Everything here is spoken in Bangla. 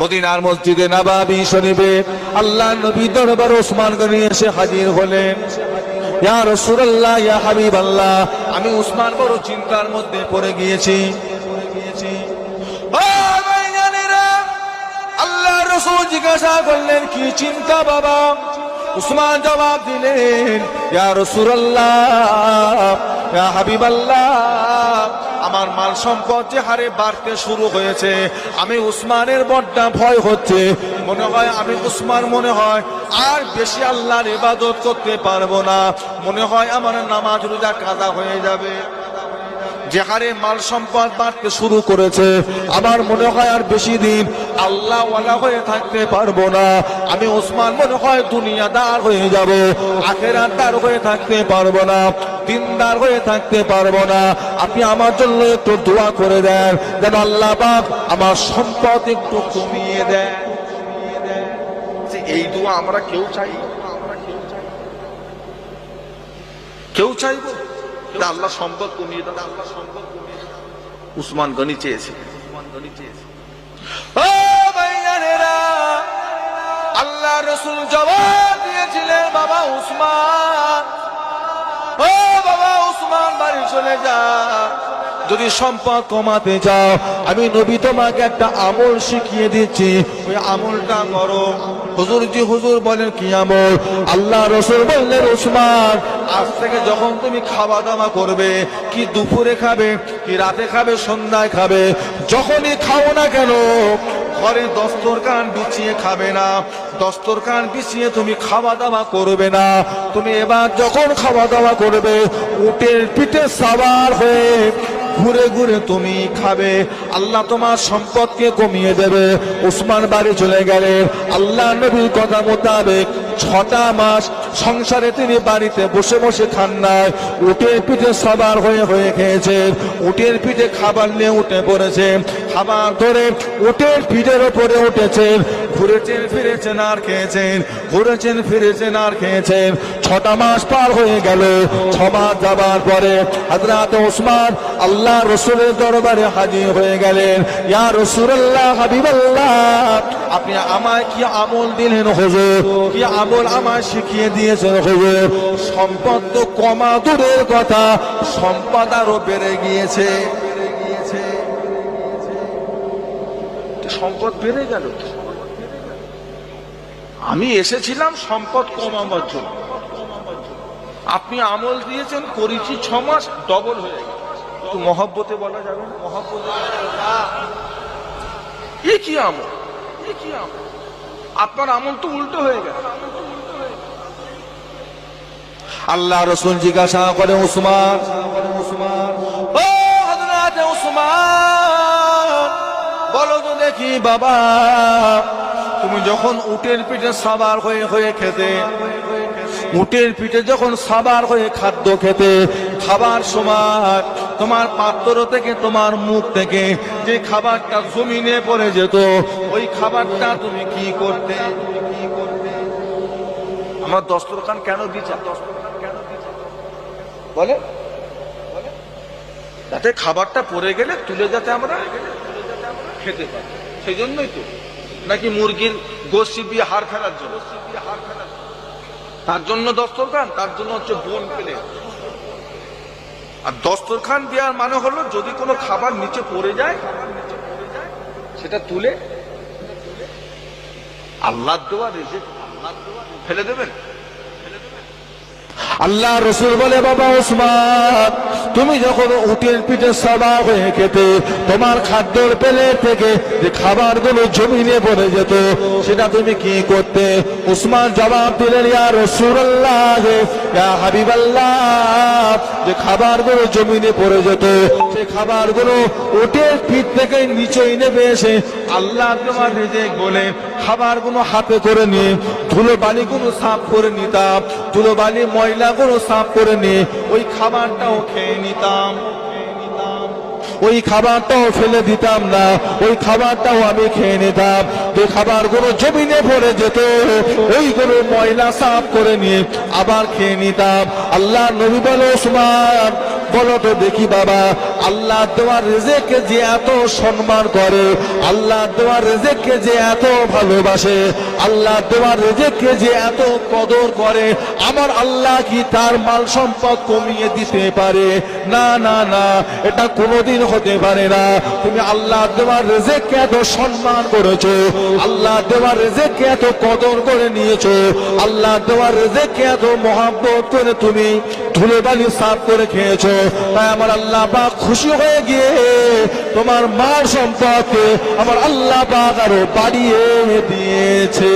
মদিনার মসজিদে নাবাবি শরীফে আল্লাহ নবী দরবার ওসমান গনি এসে হাজির হলেন। ইয়া রাসূলুল্লাহ, ইয়া হাবিবাল্লাহ, আমি উসমান বড় চিন্তার মধ্যে পড়ে গিয়েছি। আল্লাহ রসুল জিজ্ঞাসা করলেন, কি চিন্তা বাবা? উসমান জবাব দিলেন, ইয়া রাসূলুল্লাহ হাবিবাল্লাহ, আমার মাল সম্পদ যে হারে বাড়তে শুরু হয়েছে, আমি উসমানের বড্ডা ভয় হচ্ছে। মনে হয় আমি উসমান মনে হয় আর বেশি আল্লাহর ইবাদত করতে পারব না। মনে হয় আমার নামাজ রোজা কাদা হয়ে যাবে। যে হারে মাল সম্পদ বাড়তে শুরু করেছে, আমার মনে হয় আর বেশি দিন আল্লাহ হয়ে থাকতে পারব না। আমি ওসমান মনে হয় দুনিয়াদার হয়ে যাব আখেরাদার হয়ে থাকতে পারব না, দিনদার হয়ে থাকতে পারব না। আপনি আমার জন্য একটু দোয়া করে দেন, যেন আল্লাহ পাক আমার সম্পদ একটু কমিয়ে দেন। যে এই দোয়া আমরা কেউ চাই? কেউ চাইব? যে আল্লাহ সম্পদ কমিয়ে দাও। আল্লাহ সম্পদ কমিয়ে উসমান গনি চেয়েছে। উসমান গনি চেয়েছে ও ভাইয়ানেরা আল্লাহ রসুল জবাব দিয়েছিলেন, বাবা উসমান। ও বাবা উসমান, বাড়ি চলে যা। যদি সম্পদ কমাতে চাও, আমি নবী তোমাকে একটা আমল শিখিয়ে দিচ্ছি। ওই আমলটা করো। হুজুর জি, হুজুর বলেন, কি আমল? আল্লাহ রসুল বললেন উসমান আজ থেকে যখন তুমি খাওয়া দাওয়া করবে, কি দুপুরে খাবে, কি রাতে খাবে, সন্ধ্যায় খাবে, যখনই খাও না কেন, ঘরে দস্তরকান বিছিয়ে খাবে না। দস্তরকান বিছিয়ে তুমি খাওয়া দাওয়া করবে না। তুমি এবার যখন খাওয়া দাওয়া করবে, উটের পিঠে সাবার হয়ে ঘুরে ঘুরে তুমি খাবে। আল্লাহ তোমার সম্পদকে কমিয়ে দেবে। উসমান বাড়ি চলে গেলে আল্লাহ নবীর কথা মোতাবেক ছটা মাস সংসারে তিনি বাড়িতে বসে বসে খান নাই। উটের পিঠে সবার হয়ে হয়ে খেয়েছেন উটের পিঠে খাবার নিয়ে উঠে পড়েছে। খাবার ধরে উটের পিঠের ওপরে উঠেছেন ঘুরেছেন, ফিরেছেন, আর খেয়েছেন। ঘুরেছেন, ফিরেছেন, আর খেয়েছেন। ছটা মাস পার হয়ে গেল। ছ মাস যাবার পরে হাজরাত ওসমান আল্লাহ রসুলের দরবারে হাজির হয়ে গেলেন। ইয়া রসুল্লাহ হাবিবাল্লাহ, আপনি আমায় কি আমল দিলেন হুজুর? কি আমল আমায় শিখিয়ে দিয়েছেন হুজুর? সম্পদ তো কমা দূরের কথা, সম্পদ আরও বেড়ে গিয়েছে। সম্পদ বেড়ে গেল আমি এসেছিলাম সম্পদ কমাবার জন্য। আপনি আমল দিয়েছেন, করেছি ছ মাস, ডবল হয়ে একটু মহব্বতে বলা যাবে? মহব্বতে এ কি আমল? এ কি আমল? আপনার আমল তো উল্টো হয়ে গেল। আল্লাহ রসুল জিজ্ঞাসা করে উসমান হযরত উসমান, বলো তো দেখি বাবা তুমি যখন উটের পিঠে সাবার হয়ে হয়ে খেতে, উটের পিঠে যখন সাবার হয়ে খাদ্য খেতে, খাবার সময় তোমার পাত্র থেকে, তোমার মুখ থেকে যে খাবারটা জমিনে পড়ে যেত, ওই খাবারটা তুমি কি করতে? আমার দস্তরখান কেন দস্তরখান কেন বলে বলে? যাতে খাবারটা পড়ে গেলে তুলে যাতে আমরা খেতে পারি। সেই জন্যই তো। নাকি মুরগির গোষ্ঠী দিয়ে হার ফেলার জন্য? তার জন্য দস্তরখান? তার জন্য হচ্ছে বোন পেলে। আর দস্তরখান দেওয়ার মানে হলো যদি কোনো খাবার নিচে পড়ে যায়, সেটা তুলে আল্লাহ দেওয়া রেজে ফেলে দেবেন? আল্লাহ রসুল বলে, বাবা ওসমান তুমি যখন উটের পিঠে সবা হয়ে খেতে, তোমার খাদ্যর প্লেট থেকে যে খাবারগুলো জমিনে পড়ে যেত, সেটা তুমি কি করতে? উসমান জবাব দিলেন, ইয়া রসুল্লাহ ইয়া হাবিবাল্লাহ। যে খাবারগুলো জমিনে পড়ে যেত সে খাবারগুলো উটের পিঠ থেকে নিচে নেমে এসে আল্লাহ তোমার রেজেক বলে খাবারগুলো হাতে করে নিয়ে ধুলো বালিগুলো সাফ করে নিতাম ধুলো বালি ময়লাগুলো সাফ করে নিয়ে ওই খাবারটাও খেয়ে নিতাম। ওই খাবারটাও ফেলে দিতাম না, ওই খাবারটাও আমি খেয়ে নিতাম। যে খাবারগুলো জমিনে ভরে যেত, ওইগুলো ময়লা সাফ করে নিয়ে আবার খেয়ে নিতাম। আল্লাহ নবী বলে, ওসমান বলো তো দেখি বাবা, আল্লাহ দেওয়ার রেজেকে যে এত সম্মান করে, আল্লাহ দেওয়ার রেজেককে যে এত ভালোবাসে, আল্লাহ দেওয়ার রেজেককে যে এত কদর করে, আমার আল্লাহ কি তার মাল সম্পদ কমিয়ে দিতে পারে? না না না, এটা কোনোদিন হতে পারে না। তুমি আল্লাহ দেওয়ার রেজেককে এত সম্মান করেছ, আল্লাহ দেওয়ার রেজেককে এত কদর করে নিয়েছো, আল্লাহ দেওয়ার রেজেককে এত মহাব্বত করে তুমি ধুলে বালি সাফ করে খেয়েছো। তাই আমার আল্লাহ পাক খুশি হয়ে গিয়ে তোমার মার সম্পর্কে আমার আল্লাহ পাক আরও বাড়িয়ে দিয়েছে।